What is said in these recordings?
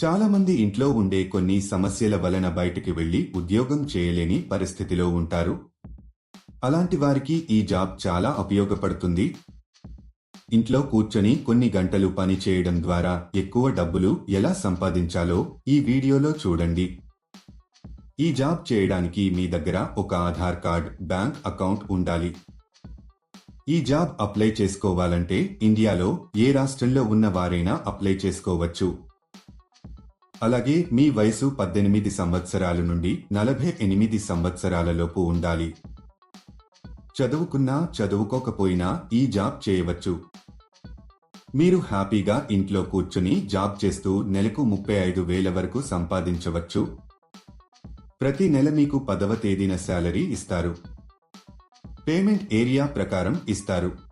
చాలా మంది ఇంట్లో ఉండే కొన్ని సమస్యల వలన బయటికి వెళ్ళి ఉద్యోగం చేయలేని పరిస్థితిలో ఉంటారు. అలాంటి వారికి ఈ జాబ్ చాలా ఉపయోగపడుతుంది. ఇంట్లో కూర్చొని కొన్ని గంటలు పని చేయడం ద్వారా ఎక్కువ డబ్బులు ఎలా సంపాదించాలో ఈ వీడియోలో చూడండి. ఈ జాబ్ చేయడానికి మీ దగ్గర ఒక ఆధార్ కార్డ్ బ్యాంక్ అకౌంట్ ఉండాలి. ఈ జాబ్ అప్లై చేసుకోవాలంటే ఇండియాలో ఏ రాష్ట్రంలో ఉన్న వారైనా అప్లై చేసుకోవచ్చు. అలాగే మీ వయసు పద్దెనిమిది సంవత్సరాల నుండి నలభై ఎనిమిది సంవత్సరాలలోపు ఉండాలి. చదువుకున్నా చదువుకోకపోయినా ఈ జాబ్ చేయవచ్చు. మీరు హ్యాపీగా ఇంట్లో కూర్చుని జాబ్ చేస్తూ నెలకు ముప్పై ఐదు వేల వరకు సంపాదించవచ్చు. ప్రతి నెల మీకు పదవ తేదీన శాలరీ ఇస్తారు. పేమెంట్ ఏరియా ప్రకారం ఇస్తారు.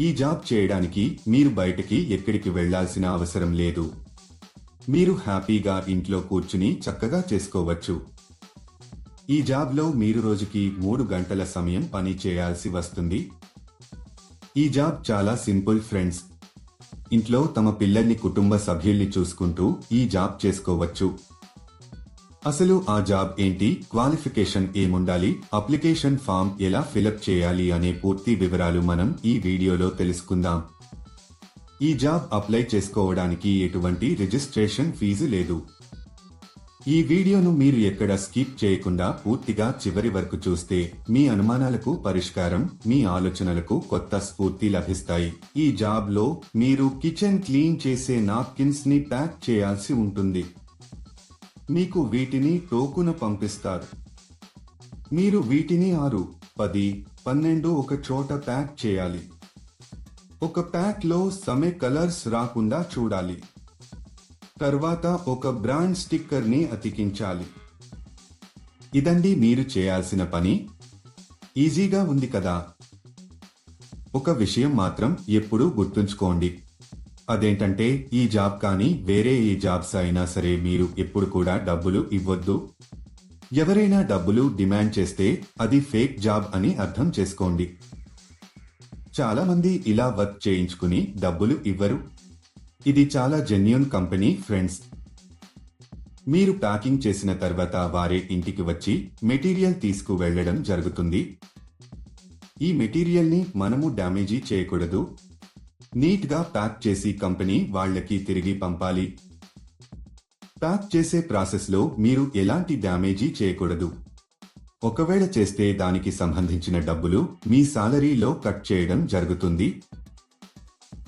ఈ జాబ్ చేయడానికి మీరు బయటకి ఎక్కడికి వెళ్ళాల్సిన అవసరం లేదు. మీరు హ్యాపీగా ఇంట్లో కూర్చుని చక్కగా చేసుకోవచ్చు. ఈ జాబ్లో మీరు రోజుకి మూడు గంటల సమయం పని చేయాల్సి వస్తుంది. ఈ జాబ్ చాలా సింపుల్ ఫ్రెండ్స్. ఇంట్లో తమ పిల్లల్ని కుటుంబ సభ్యుల్ని చూసుకుంటూ ఈ జాబ్ చేసుకోవచ్చు. అసలు ఆ జాబ్ ఏంటి? క్వాలిఫికేషన్ ఏముండాలి? అప్లికేషన్ ఫామ్ ఎలా ఫిలప్ చేయాలి అనే పూర్తి వివరాలు మనం ఈ వీడియోలో తెలుసుకుందాం. ఈ జాబ్ అప్లై చేసుకోవడానికి ఎటువంటి రిజిస్ట్రేషన్ ఫీజు లేదు. ఈ వీడియోను మీరు ఎక్కడ స్కిప్ చేయకుండా పూర్తిగా చివరి వరకు చూస్తే మీ అనుమానాలకు పరిష్కారం మీ ఆలోచనలకు కొత్త స్ఫూర్తి లభిస్తాయి. ఈ జాబ్లో మీరు కిచెన్ క్లీన్ చేసే నాప్కిన్స్ని ప్యాక్ చేయాల్సి ఉంటుంది. మీకు వీటిని టోకున పంపిస్తారు. మీరు వీటిని ఆరు పది పన్నెండు ఒక చోట ప్యాక్ చేయాలి. ఒక ప్యాక్లో సమే కలర్స్ రాకుండా చూడాలి. తర్వాత ఒక బ్రాండ్ స్టిక్కర్ని అతికించాలి. ఇదండి మీరు చేయాల్సిన పని. ఈజీగా ఉంది కదా. ఒక విషయం మాత్రం ఎప్పుడూ గుర్తుంచుకోండి. అదేంటంటే ఈ జాబ్ కానీ వేరే ఏ జాబ్స్ అయినా సరే మీరు ఎప్పుడు కూడా డబ్బులు ఇవ్వద్దు. ఎవరైనా డబ్బులు డిమాండ్ చేస్తే అది ఫేక్ జాబ్ అని అర్థం చేసుకోండి. చాలా మంది ఇలా వర్క్ చేయించుకుని డబ్బులు ఇవ్వరు. ఇది చాలా జెన్యున్ కంపెనీ ఫ్రెండ్స్. మీరు ప్యాకింగ్ చేసిన తర్వాత వారే ఇంటికి వచ్చి మెటీరియల్ తీసుకు వెళ్ళడం జరుగుతుంది. ఈ మెటీరియల్ని మనము డ్యామేజీ చేయకూడదు. నీట్గా ప్యాక్ చేసి కంపెనీ వాళ్ళకి తిరిగి పంపాలి. ప్యాక్ చేసే ప్రాసెస్లో మీరు ఎలాంటి డ్యామేజీ చేయకూడదు. ఒకవేళ చేస్తే దానికి సంబంధించిన డబ్బులు మీ సాలరీలో కట్ చేయడం జరుగుతుంది.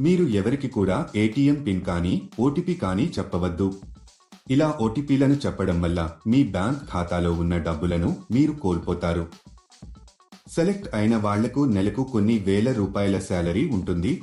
మీరు ఎవరికి కూడా ఏటీఎం పిన్ కానీ ఓటీపీ కానీ చెప్పవద్దు. ఇలా ఓటీపీలను చెప్పడం వల్ల మీ బ్యాంక్ ఖాతాలో ఉన్న డబ్బులను మీరు కోల్పోతారు. సెలెక్ట్ అయిన వాళ్ళకు నెలకు కొన్ని వేల రూపాయల శాలరీ ఉంటుంది.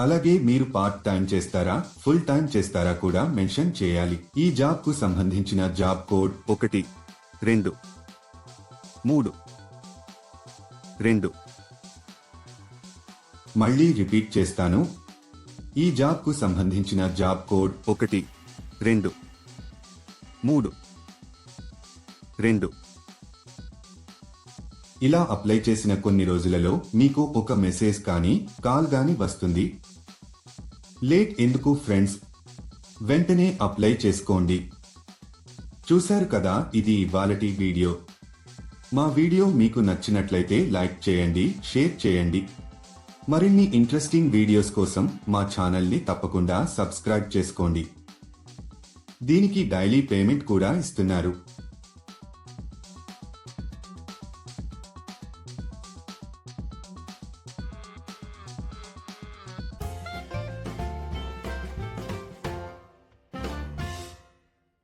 అలాగే మీరు పార్ట్ టైం చేస్తారా ఫుల్ టైం చేస్తారా కూడా మెన్షన్ చేయాలి. ఈ జాబ్కు సంబంధించిన జాబ్ కోడ్ ఒకటి రెండు మూడు రెండు. మళ్ళీ రిపీట్ చేస్తాను. ఈ జాబ్కు సంబంధించిన జాబ్ కోడ్ ఒకటి రెండు మూడు రెండు. ఇలా అప్లై చేసిన కొన్ని రోజులలో మీకు ఒక మెసేజ్ కానీ కాల్ కానీ వస్తుంది. లేట్ ఎందుకు ఫ్రెండ్స్? వెంటనే అప్లై చేసుకోండి. చూశారు కదా ఇది ఇవాళటి వీడియో. మా వీడియో మీకు నచ్చినట్లయితే లైక్ చేయండి షేర్ చేయండి. మరిన్ని ఇంట్రెస్టింగ్ వీడియోస్ కోసం మా ఛానల్ని తప్పకుండా సబ్స్క్రైబ్ చేసుకోండి. దీనికి డైలీ పేమెంట్ కూడా ఇస్తున్నారు.